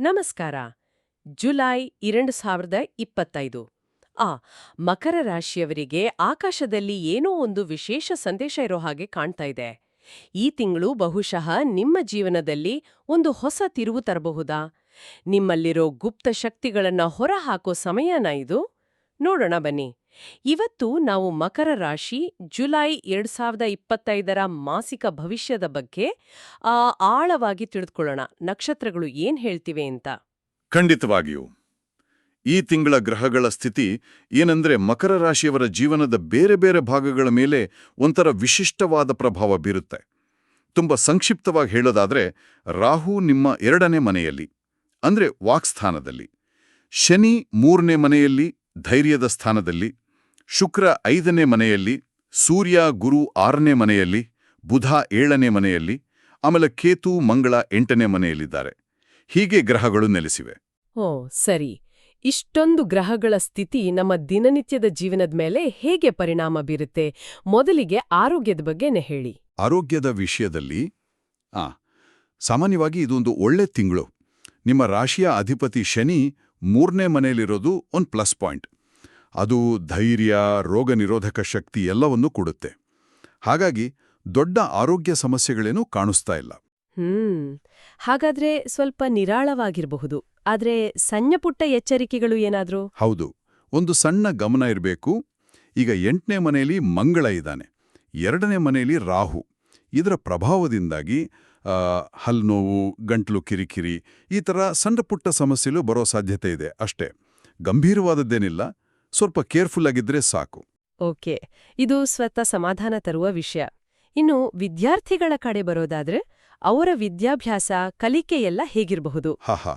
ನಮಸ್ಕಾರ. ಜುಲೈ ಎರಡು ಸಾವಿರದ ಇಪ್ಪತ್ತೈದು. ಆ, ಮಕರ ರಾಶಿಯವರಿಗೆ ಆಕಾಶದಲ್ಲಿ ಏನೋ ಒಂದು ವಿಶೇಷ ಸಂದೇಶ ಇರೋ ಹಾಗೆ ಕಾಣ್ತಾ ಇದೆ. ಈ ತಿಂಗಳು ಬಹುಶಃ ನಿಮ್ಮ ಜೀವನದಲ್ಲಿ ಒಂದು ಹೊಸ ತಿರುವು ತರಬಹುದಾ? ನಿಮ್ಮಲ್ಲಿರೋ ಗುಪ್ತ ಶಕ್ತಿಗಳನ್ನ ಹೊರಹಾಕೋ ಸಮಯನ ಇದು? ನೋಡೋಣ ಬನ್ನಿ. ಇವತ್ತು ನಾವು ಮಕರ ರಾಶಿ ಜುಲೈ ಎರಡ್ ಸಾವಿರದ ಇಪ್ಪತ್ತೈದರ ಮಾಸಿಕ ಭವಿಷ್ಯದ ಬಗ್ಗೆ ಆಳವಾಗಿ ತಿಳಿದುಕೊಳ್ಳೋಣ. ನಕ್ಷತ್ರಗಳು ಏನ್ ಹೇಳ್ತಿವೆ ಅಂತ? ಖಂಡಿತವಾಗಿಯೂ. ಈ ತಿಂಗಳ ಗ್ರಹಗಳ ಸ್ಥಿತಿ ಏನಂದ್ರೆ ಮಕರ ರಾಶಿಯವರ ಜೀವನದ ಬೇರೆ ಬೇರೆ ಭಾಗಗಳ ಮೇಲೆ ಒಂಥರ ವಿಶಿಷ್ಟವಾದ ಪ್ರಭಾವ ಬೀರುತ್ತೆ. ತುಂಬ ಸಂಕ್ಷಿಪ್ತವಾಗಿ ಹೇಳೋದಾದ್ರೆ, ರಾಹು ನಿಮ್ಮ ಎರಡನೇ ಮನೆಯಲ್ಲಿ, ಅಂದ್ರೆ ವಾಕ್ಸ್ಥಾನದಲ್ಲಿ ಶನಿ ಮೂರನೇ ಮನೆಯಲ್ಲಿ, ಧೈರ್ಯದ ಸ್ಥಾನದಲ್ಲಿ. ಶುಕ್ರ ಐದನೇ ಮನೆಯಲ್ಲಿ ಸೂರ್ಯ ಗುರು ಆರನೇ ಮನೆಯಲ್ಲಿ ಬುಧ ಏಳನೇ ಮನೆಯಲ್ಲಿ ಆಮೇಲೆ ಕೇತು ಮಂಗಳ ಎಂಟನೇ ಮನೆಯಲ್ಲಿದ್ದಾರೆ. ಹೀಗೆ ಗ್ರಹಗಳು ನೆಲೆಸಿವೆ. ಓ ಸರಿ. ಇಷ್ಟೊಂದು ಗ್ರಹಗಳ ಸ್ಥಿತಿ ನಮ್ಮ ದಿನನಿತ್ಯದ ಜೀವನದ ಮೇಲೆ ಹೇಗೆ ಪರಿಣಾಮ ಬೀರುತ್ತೆ? ಮೊದಲಿಗೆ ಆರೋಗ್ಯದ ಬಗ್ಗೆನೇ ಹೇಳಿ. ಆರೋಗ್ಯದ ವಿಷಯದಲ್ಲಿ ಆ ಸಾಮಾನ್ಯವಾಗಿ ಇದೊಂದು ಒಳ್ಳೆ ತಿಂಗಳು. ನಿಮ್ಮ ರಾಶಿಯ ಅಧಿಪತಿ ಶನಿ ಮೂರನೇ ಮನೆಯಲ್ಲಿರೋದು ಒಂದು ಪ್ಲಸ್ ಪಾಯಿಂಟ್. ಅದು ಧೈರ್ಯ ರೋಗ ನಿರೋಧಕ ಶಕ್ತಿ ಎಲ್ಲವನ್ನೂ ಕೊಡುತ್ತೆ. ಹಾಗಾಗಿ ದೊಡ್ಡ ಆರೋಗ್ಯ ಸಮಸ್ಯೆಗಳೇನೂ ಕಾಣಿಸ್ತಾ ಇಲ್ಲ. ಹ್ಮ್. ಹಾಗಾದ್ರೆ ಸ್ವಲ್ಪ ನಿರಾಳವಾಗಿರಬಹುದು. ಆದ್ರೆ ಸಣ್ಣ ಪುಟ್ಟ ಎಚ್ಚರಿಕೆಗಳು ಏನಾದ್ರೂ? ಹೌದು. ಒಂದು ಸಣ್ಣ ಗಮನ ಇರಬೇಕು. ಈಗ ಎಂಟನೇ ಮನೆಯಲ್ಲಿ ಮಂಗಳ ಇದ್ದಾನೆ. ಎರಡನೇ ಮನೆಯಲ್ಲಿ ರಾಹು. ಇದರ ಪ್ರಭಾವದಿಂದಾಗಿ ಆ, ಹಲ್ಲು ನೋವು ಗಂಟ್ಲು ಕಿರಿಕಿರಿ ಈ ಥರ ಸಣ್ಣ ಪುಟ್ಟ ಸಮಸ್ಯೆಗಳು ಬರೋ ಸಾಧ್ಯತೆ ಇದೆ ಅಷ್ಟೇ. ಗಂಭೀರವಾದದ್ದೇನಿಲ್ಲ. ಸ್ವಲ್ಪ ಕೇರ್ಫುಲ್ ಆಗಿದ್ರೆ ಸಾಕು. ಓಕೆ ಇದು ಸ್ವತಃ ಸಮಾಧಾನ ತರುವ ವಿಷಯ. ಇನ್ನು ವಿದ್ಯಾರ್ಥಿಗಳ ಕಡೆ ಬರೋದಾದ್ರೆ ಅವರ ವಿದ್ಯಾಭ್ಯಾಸ ಕಲಿಕೆಯೆಲ್ಲ ಹೇಗಿರಬಹುದು? ಹಾಹಾ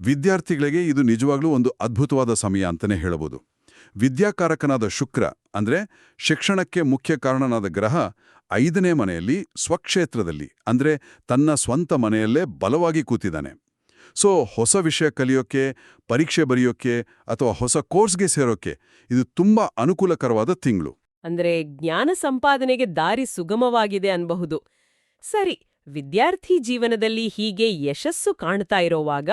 ವಿದ್ಯಾರ್ಥಿಗಳಿಗೆ ಇದು ನಿಜವಾಗ್ಲೂ ಒಂದು ಅದ್ಭುತವಾದ ಸಮಯ ಅಂತಾನೆ ಹೇಳಬಹುದು. ವಿದ್ಯಾಕಾರಕನಾದ ಶುಕ್ರ ಅಂದ್ರೆ ಶಿಕ್ಷಣಕ್ಕೆ ಮುಖ್ಯ ಕಾರಣನಾದ ಗ್ರಹ ಐದನೇ ಮನೆಯಲ್ಲಿ ಸ್ವಕ್ಷೇತ್ರದಲ್ಲಿ ಅಂದ್ರೆ ತನ್ನ ಸ್ವಂತ ಮನೆಯಲ್ಲೇ ಬಲವಾಗಿ ಕೂತಿದ್ದಾನೆ. ಸೊ ಹೊಸ ವಿಷಯ ಕಲಿಯೋಕೆ ಪರೀಕ್ಷೆ ಬರೆಯೋಕೆ ಅಥವಾ ಹೊಸ ಕೋರ್ಸ್ಗೆ ಸೇರೋಕೆ ಇದು ತುಂಬಾ ಅನುಕೂಲಕರವಾದ ತಿಂಗಳು. ಅಂದ್ರೆ ಜ್ಞಾನ ಸಂಪಾದನೆಗೆ ದಾರಿ ಸುಗಮವಾಗಿದೆ ಅನ್ಬಹುದು. ಸರಿ ವಿದ್ಯಾರ್ಥಿ ಜೀವನದಲ್ಲಿ ಹೀಗೆ ಯಶಸ್ಸು ಕಾಣ್ತಾ ಇರೋವಾಗ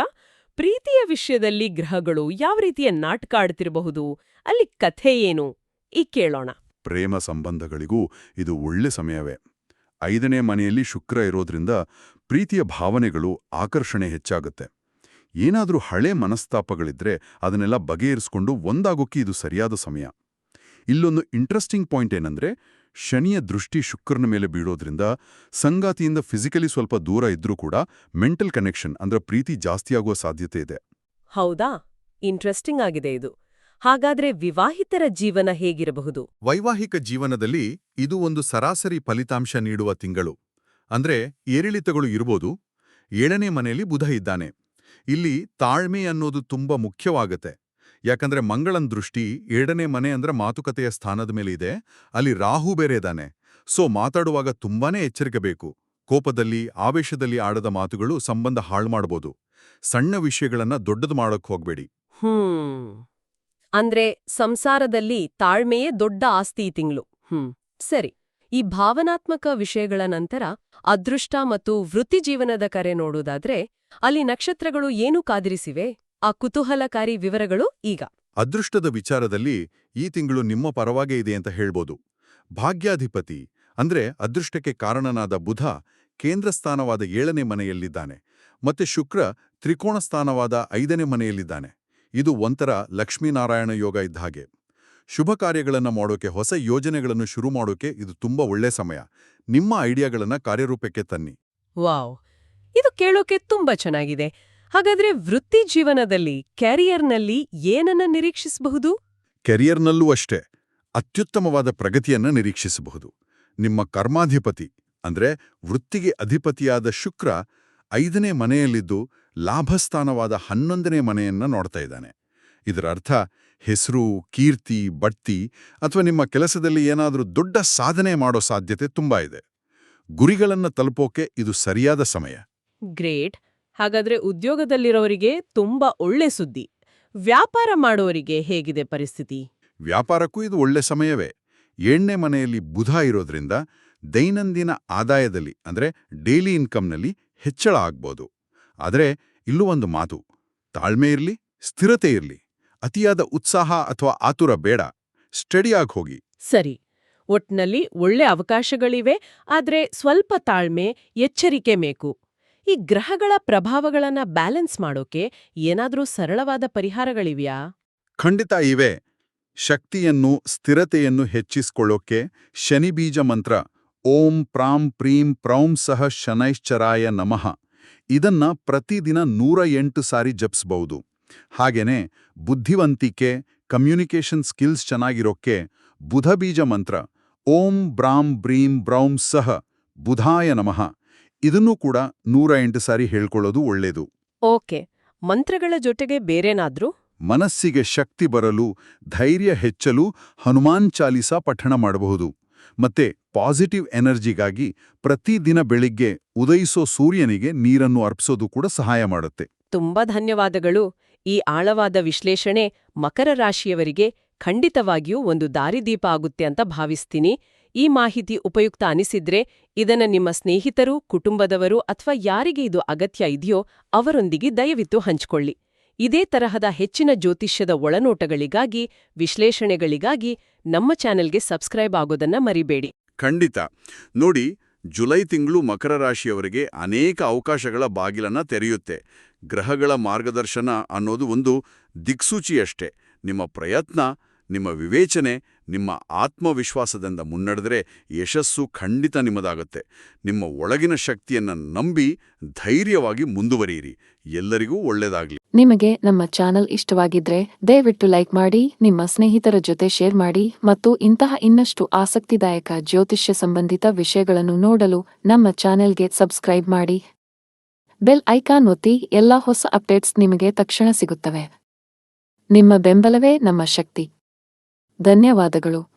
ಪ್ರೀತಿಯ ವಿಷಯದಲ್ಲಿ ಗ್ರಹಗಳು ಯಾವ ರೀತಿಯ ನಾಟಕ ಆಡ್ತಿರಬಹುದು? ಅಲ್ಲಿ ಕಥೆ ಏನು? ಈ ಕೇಳೋಣ. ಪ್ರೇಮ ಸಂಬಂಧಗಳಿಗೂ ಇದು ಒಳ್ಳೆ ಸಮಯವೇ. ಐದನೇ ಮನೆಯಲ್ಲಿ ಶುಕ್ರ ಇರೋದ್ರಿಂದ ಪ್ರೀತಿಯ ಭಾವನೆಗಳು ಆಕರ್ಷಣೆ ಹೆಚ್ಚಾಗುತ್ತೆ. ಏನಾದರೂ ಹಳೆ ಮನಸ್ತಾಪಗಳಿದ್ರೆ ಅದನ್ನೆಲ್ಲ ಬಗೆಹರಿಸ್ಕೊಂಡು ಒಂದಾಗೋಕೆ ಇದು ಸರಿಯಾದ ಸಮಯ. ಇಲ್ಲೊಂದು ಇಂಟ್ರೆಸ್ಟಿಂಗ್ ಪಾಯಿಂಟ್ ಏನಂದ್ರೆ, ಶನಿಯ ದೃಷ್ಟಿ ಶುಕ್ರನ ಮೇಲೆ ಬೀಳೋದ್ರಿಂದ ಸಂಗಾತಿಯಿಂದ ಫಿಸಿಕಲಿ ಸ್ವಲ್ಪ ದೂರ ಇದ್ರೂ ಕೂಡ ಮೆಂಟಲ್ ಕನೆಕ್ಷನ್ ಅಂದ್ರೆ ಪ್ರೀತಿ ಜಾಸ್ತಿಯಾಗುವ ಸಾಧ್ಯತೆ ಇದೆ. ಹೌದಾ? ಇಂಟ್ರೆಸ್ಟಿಂಗ್ ಆಗಿದೆ ಇದು. ಹಾಗಾದ್ರೆ ವಿವಾಹಿತರ ಜೀವನ ಹೇಗಿರಬಹುದು? ವೈವಾಹಿಕ ಜೀವನದಲ್ಲಿ ಇದು ಒಂದು ಸರಾಸರಿ ಫಲಿತಾಂಶ ನೀಡುವ ತಿಂಗಳು. ಅಂದ್ರೆ ಏರಿಳಿತಗಳು ಇರ್ಬೋದು. ಏಳನೇ ಮನೆಯಲ್ಲಿ ಬುಧ ಇದ್ದಾನೆ. ಇಲ್ಲಿ ತಾಳ್ಮೆ ಅನ್ನೋದು ತುಂಬಾ ಮುಖ್ಯವಾಗತ್ತೆ. ಯಾಕಂದ್ರೆ ಮಂಗಳನ್ ದೃಷ್ಟಿ ಏಳನೇ ಮನೆ ಅಂದ್ರೆ ಮಾತುಕತೆಯ ಸ್ಥಾನದ ಮೇಲೆ ಇದೆ. ಅಲ್ಲಿ ರಾಹು ಬೇರೆ ಇದ್ದಾನೆ. ಸೊ ಮಾತಾಡುವಾಗ ತುಂಬಾನೇ ಎಚ್ಚರಿಕೆ ಬೇಕು. ಕೋಪದಲ್ಲಿ ಆವೇಶದಲ್ಲಿ ಆಡದ ಮಾತುಗಳು ಸಂಬಂಧ ಹಾಳು ಮಾಡಬಹುದು ಸಣ್ಣ ವಿಷಯಗಳನ್ನ ದೊಡ್ಡದು ಮಾಡೋಕ್ ಹೋಗ್ಬೇಡಿ. ಹ್ಮ್. ಅಂದ್ರೆ ಸಂಸಾರದಲ್ಲಿ ತಾಳ್ಮೆಯೇ ದೊಡ್ಡ ಆಸ್ತಿ ತಿಂಗಳು. ಹ್ಮ್, ಸರಿ. ಈ ಭಾವನಾತ್ಮಕ ವಿಷಯಗಳ ನಂತರ ಅದೃಷ್ಟ ಮತ್ತು ವೃತ್ತಿ ಜೀವನದ ಕರೆ ನೋಡುವುದಾದ್ರೆ ಅಲ್ಲಿ ನಕ್ಷತ್ರಗಳು ಏನು ಕಾದಿರಿಸಿವೆ? ಆ ಕುತೂಹಲಕಾರಿ ವಿವರಗಳು ಈಗ. ಅದೃಷ್ಟದ ವಿಚಾರದಲ್ಲಿ ಈ ತಿಂಗಳು ನಿಮ್ಮ ಪರವಾಗೇ ಇದೆ ಅಂತ ಹೇಳ್ಬೋದು. ಭಾಗ್ಯಾಧಿಪತಿ ಅಂದ್ರೆ ಅದೃಷ್ಟಕ್ಕೆ ಕಾರಣನಾದ ಬುಧ ಕೇಂದ್ರ ಸ್ಥಾನವಾದ ಏಳನೇ ಮನೆಯಲ್ಲಿದ್ದಾನೆ. ಮತ್ತೆ ಶುಕ್ರ ತ್ರಿಕೋಣ ಸ್ಥಾನವಾದ ಐದನೇ ಮನೆಯಲ್ಲಿದ್ದಾನೆ. ಇದು ಒಂಥರ ಲಕ್ಷ್ಮೀನಾರಾಯಣ ಯೋಗ ಇದ್ದ ಹಾಗೆ. ಶುಭ ಕಾರ್ಯಗಳನ್ನು ಮಾಡೋಕೆ ಹೊಸ ಯೋಜನೆಗಳನ್ನು ಶುರು ಮಾಡೋಕೆ ಇದು ತುಂಬಾ ಒಳ್ಳೆ ಸಮಯ. ನಿಮ್ಮ ಐಡಿಯಾಗಳನ್ನ ಕಾರ್ಯರೂಪಕ್ಕೆ ತನ್ನಿ. ವಾವ್! ಇದು ಕೇಳೋಕೆ ತುಂಬಾ ಚೆನ್ನಾಗಿದೆ. ಹಾಗಾದ್ರೆ ವೃತ್ತಿ ಜೀವನದಲ್ಲಿ ಕ್ಯಾರಿಯರ್ನಲ್ಲಿ ಏನನ್ನ ನಿರೀಕ್ಷಿಸಬಹುದು? ಕೆರಿಯರ್ನಲ್ಲೂ ಅಷ್ಟೇ ಅತ್ಯುತ್ತಮವಾದ ಪ್ರಗತಿಯನ್ನ ನಿರೀಕ್ಷಿಸಬಹುದು. ನಿಮ್ಮ ಕರ್ಮಾಧಿಪತಿ ಅಂದ್ರೆ ವೃತ್ತಿಗೆ ಅಧಿಪತಿಯಾದ ಶುಕ್ರ ಐದನೇ ಮನೆಯಲ್ಲಿದ್ದು ಲಾಭಸ್ಥಾನವಾದ ಹನ್ನೊಂದನೇ ಮನೆಯನ್ನ ನೋಡ್ತಾ ಇದ್ದಾನೆ. ಇದರ ಅರ್ಥ ಹೆಸರು ಕೀರ್ತಿ ಬಡ್ತಿ ಅಥವಾ ನಿಮ್ಮ ಕೆಲಸದಲ್ಲಿ ಏನಾದರೂ ದೊಡ್ಡ ಸಾಧನೆ ಮಾಡೋ ಸಾಧ್ಯತೆ ತುಂಬಾ ಇದೆ. ಗುರಿಗಳನ್ನು ತಲುಪೋಕೆ ಇದು ಸರಿಯಾದ ಸಮಯ. ಗ್ರೇಟ್. ಹಾಗಾದ್ರೆ ಉದ್ಯೋಗದಲ್ಲಿರೋರಿಗೆ ತುಂಬಾ ಒಳ್ಳೆ ಸುದ್ದಿ. ವ್ಯಾಪಾರ ಮಾಡೋರಿಗೆ ಹೇಗಿದೆ ಪರಿಸ್ಥಿತಿ? ವ್ಯಾಪಾರಕ್ಕೂ ಇದು ಒಳ್ಳೆ ಸಮಯವೇ. ಎಣ್ಣೆ ಮನೆಯಲ್ಲಿ ಬುಧ ಇರೋದ್ರಿಂದ ದೈನಂದಿನ ಆದಾಯದಲ್ಲಿ ಅಂದ್ರೆ ಡೈಲಿ ಇನ್ಕಮ್ನಲ್ಲಿ ಹೆಚ್ಚಳ ಆಗ್ಬೋದು. ಆದರೆ ಇಲ್ಲೂ ಒಂದು ಮಾತು ತಾಳ್ಮೆ ಇರಲಿ ಸ್ಥಿರತೆ ಇರಲಿ ಅತಿಯಾದ ಉತ್ಸಾಹ ಅಥವಾ ಆತುರ ಬೇಡ ಸ್ಟಡಿಯಾಗಿ ಹೋಗಿ. ಸರಿ ಒಟ್ನಲ್ಲಿ ಒಳ್ಳೆ ಅವಕಾಶಗಳಿವೆ ಆದರೆ ಸ್ವಲ್ಪ ತಾಳ್ಮೆ ಎಚ್ಚರಿಕೆ ಬೇಕು. ಈ ಗ್ರಹಗಳ ಪ್ರಭಾವಗಳನ್ನ ಬ್ಯಾಲೆನ್ಸ್ ಮಾಡೋಕೆ ಏನಾದರೂ ಸರಳವಾದ ಪರಿಹಾರಗಳಿವೆಯಾ? ಖಂಡಿತ ಇವೆ. ಶಕ್ತಿಯನ್ನು ಸ್ಥಿರತೆಯನ್ನು ಹೆಚ್ಚಿಸಿಕೊಳ್ಳೋಕೆ ಶನಿಬೀಜ ಮಂತ್ರ ಓಂ ಪ್ರಾಂ ಪ್ರೀಂ ಪ್ರೌಂ ಸಹ ಶನೈಶ್ಚರಾಯ ನಮಃ. ಇದನ್ನ ಪ್ರತಿದಿನ ನೂರ ಎಂಟು ಸಾರಿ ಜಪಿಸ್ಬಹುದು ಹಾಗೇನೆ ಬುದ್ಧಿವಂತಿಕೆ ಕಮ್ಯುನಿಕೇಷನ್ ಸ್ಕಿಲ್ಸ್ ಚೆನ್ನಾಗಿರೋಕ್ಕೆ ಬುಧಬೀಜ ಮಂತ್ರ ಓಂ ಬ್ರಾಂ ಬ್ರೀಂ ಬ್ರೌಂ ಸಹ ಬುಧಾಯ ನಮಃ. ಇದನ್ನೂ ಕೂಡ ನೂರ ಎಂಟು ಸಾರಿ ಹೇಳ್ಕೊಳ್ಳೋದು ಒಳ್ಳೇದು. ಓಕೆ. ಮಂತ್ರಗಳ ಜೊತೆಗೆ ಬೇರೇನಾದ್ರೂ? ಮನಸ್ಸಿಗೆ ಶಕ್ತಿ ಬರಲು ಧೈರ್ಯ ಹೆಚ್ಚಲು ಹನುಮಾನ್ ಚಾಲಿಸಾ ಪಠಣ ಮಾಡಬಹುದು. ಮತ್ತೆ ಪಾಸಿಟಿವ್ ಎನರ್ಜಿಗಾಗಿ ಪ್ರತಿದಿನ ಬೆಳಿಗ್ಗೆ ಉದಯಿಸೋ ಸೂರ್ಯನಿಗೆ ನೀರನ್ನು ಅರ್ಪಿಸೋದು ಕೂಡ ಸಹಾಯ ಮಾಡುತ್ತೆ. ತುಂಬಾ ಧನ್ಯವಾದಗಳು. ಈ ಆಳವಾದ ವಿಶ್ಲೇಷಣೆ ಮಕರ ರಾಶಿಯವರಿಗೆ ಖಂಡಿತವಾಗಿಯೂ ಒಂದು ದಾರಿದೀಪ ಆಗುತ್ತೆ ಅಂತ ಭಾವಿಸ್ತೀನಿ. ಈ ಮಾಹಿತಿ ಉಪಯುಕ್ತ ಅನಿಸಿದ್ರೆ ಇದನ್ನ ನಿಮ್ಮ ಸ್ನೇಹಿತರು, ಕುಟುಂಬದವರು ಅಥವಾ ಯಾರಿಗೆ ಇದು ಅಗತ್ಯ ಇದೆಯೋ ಅವರೊಂದಿಗೆ ದಯವಿಟ್ಟು ಹಂಚಿಕೊಳ್ಳಿ. ಇದೇ ತರಹದ ಹೆಚ್ಚಿನ ಜ್ಯೋತಿಷ್ಯದ ಒಳನೋಟಗಳಿಗಾಗಿ, ವಿಶ್ಲೇಷಣೆಗಳಿಗಾಗಿ ನಮ್ಮ ಚಾನೆಲ್ಗೆ ಸಬ್ಸ್ಕ್ರೈಬ್ ಆಗೋದನ್ನ ಮರಿಬೇಡಿ. ಖಂಡಿತ. ನೋಡಿ, ಜುಲೈ ತಿಂಗಳು ಮಕರ ರಾಶಿಯವರಿಗೆ ಅನೇಕ ಅವಕಾಶಗಳ ಬಾಗಿಲನ್ನು ತೆರೆಯುತ್ತೆ. ಗ್ರಹಗಳ ಮಾರ್ಗದರ್ಶನ ಅನ್ನೋದು ಒಂದು ದಿಕ್ಸೂಚಿಯಷ್ಟೇ. ನಿಮ್ಮ ಪ್ರಯತ್ನ, ನಿಮ್ಮ ವಿವೇಚನೆ ನಿಮ್ಮ ಆತ್ಮವಿಶ್ವಾಸದಿಂದ ಮುನ್ನಡೆದರೆ ಯಶಸ್ಸು ಖಂಡಿತ ನಿಮ್ಮದಾಗುತ್ತೆ. ನಿಮ್ಮ ಒಳಗಿನ ಶಕ್ತಿಯನ್ನ ನಂಬಿ ಧೈರ್ಯವಾಗಿ ಮುಂದುವರಿಯಿರಿ. ಎಲ್ಲರಿಗೂ ಒಳ್ಳೆಯದಾಗಲಿ ನಿಮಗೆ ನಮ್ಮ ಚಾನೆಲ್ ಇಷ್ಟವಾಗಿದ್ರೆ ದಯವಿಟ್ಟು ಲೈಕ್ ಮಾಡಿ, ನಿಮ್ಮ ಸ್ನೇಹಿತರ ಜೊತೆ ಶೇರ್ ಮಾಡಿ ಮತ್ತು ಇಂತಹ ಇನ್ನಷ್ಟು ಆಸಕ್ತಿದಾಯಕ ಜ್ಯೋತಿಷ್ಯ ಸಂಬಂಧಿತ ವಿಷಯಗಳನ್ನು ನೋಡಲು ನಮ್ಮ ಚಾನೆಲ್ಗೆ ಸಬ್ಸ್ಕ್ರೈಬ್ ಮಾಡಿ. ಬೆಲ್ ಐಕಾನ್ ಒತ್ತಿ ಎಲ್ಲಾ ಹೊಸ ಅಪ್ಡೇಟ್ಸ್ ನಿಮಗೆ ತಕ್ಷಣ ಸಿಗುತ್ತವೆ. ನಿಮ್ಮ ಬೆಂಬಲವೇ ನಮ್ಮ ಶಕ್ತಿ. ಧನ್ಯವಾದಗಳು.